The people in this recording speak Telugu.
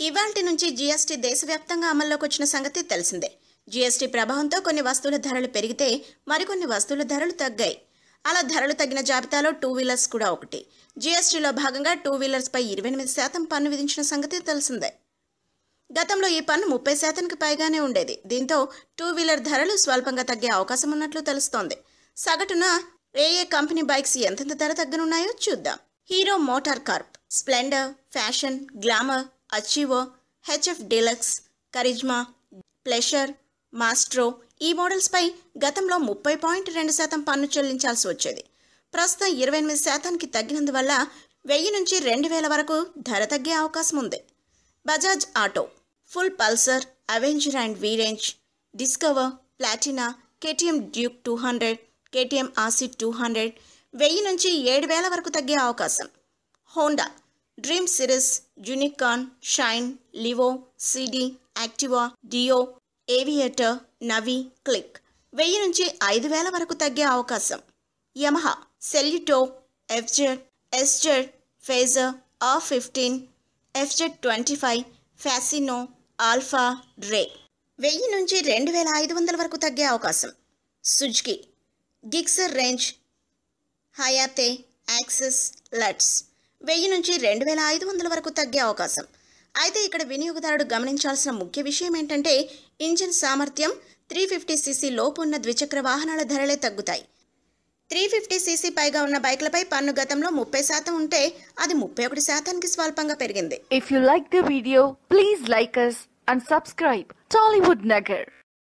ఇవాల్టి నుంచి జీఎస్టీ దేశవ్యాప్తంగా అమల్లోకి వచ్చిన సంగతి తెలిసిందే. జీఎస్టీ ప్రభావంతో కొన్ని వస్తువుల ధరలు పెరిగితే మరికొన్ని వస్తువుల ధరలు తగ్గాయి. అలా ధరలు తగ్గిన జాబితాలో టూ వీలర్స్ కూడా ఒకటి. జీఎస్టీలో భాగంగా టూ వీలర్స్పై ఇరవై ఎనిమిది శాతం పన్ను విధించిన సంగతి తెలిసిందే. గతంలో ఈ పన్ను ముప్పై శాతానికి పైగానే ఉండేది. దీంతో టూ వీలర్ ధరలు స్వల్పంగా తగ్గే అవకాశం ఉన్నట్లు తెలుస్తోంది. సగటున ఏ ఏ కంపెనీ బైక్స్ ఎంతెంత ధర తగ్గనున్నాయో చూద్దాం. Hero MotoCorp Splendor Passion Glamour Achiever HF Deluxe Karizma Pleasure Maestro ఈ మోడల్స్పై గతంలో ముప్పై పాయింట్ రెండు శాతం పన్ను చెల్లించాల్సి వచ్చేది. ప్రస్తుతం ఇరవై ఎనిమిది శాతానికి తగ్గినందువల్ల వెయ్యి నుంచి రెండు వేల వరకు ధర తగ్గే అవకాశం ఉంది. Bajaj auto full Pulsar Avenger and వీరేంజ్ Discover Platina KTM Duke two hundred KTM acid two hundred వెయ్యి నుంచి ఏడు వేల వరకు తగ్గే అవకాశం. Honda Dream series Unicorn Shine Livo CD Activa Dio Aviator Navi Click. వెయ్యి నుంచి ఐదు వేల వరకు తగ్గే అవకాశం. Yamaha Saluto FZ SZ Fazer R fifteen FZ twenty five Fascino Alpha Ray. వెయ్యి నుంచి రెండు వేల ఐదు వందల వరకు తగ్గే అవకాశం. Suzuki Gixxer range Hayate Access Let's వెయ్యి నుంచి రెండు వేల ఐదు వందల వరకు తగ్గే అవకాశం. అయితే ఇక్కడ వినియోగదారుడు గమనించాల్సిన ముఖ్య విషయం ఏంటంటే ఇంజిన్ సామర్థ్యం త్రీ ఫిఫ్టీ సీసీ లోపు ఉన్న ద్విచక్ర వాహనాల ధరలే తగ్గుతాయి. త్రీ ఫిఫ్టీ సీసీ పైగా ఉన్న బైక్లపై పన్ను గతంలో ముప్పై శాతం ఉంటే అది ముప్పై ఒకటి శాతానికి స్వల్పంగా పెరిగింది. If you like the video please like us and subscribe Tollywood Nagar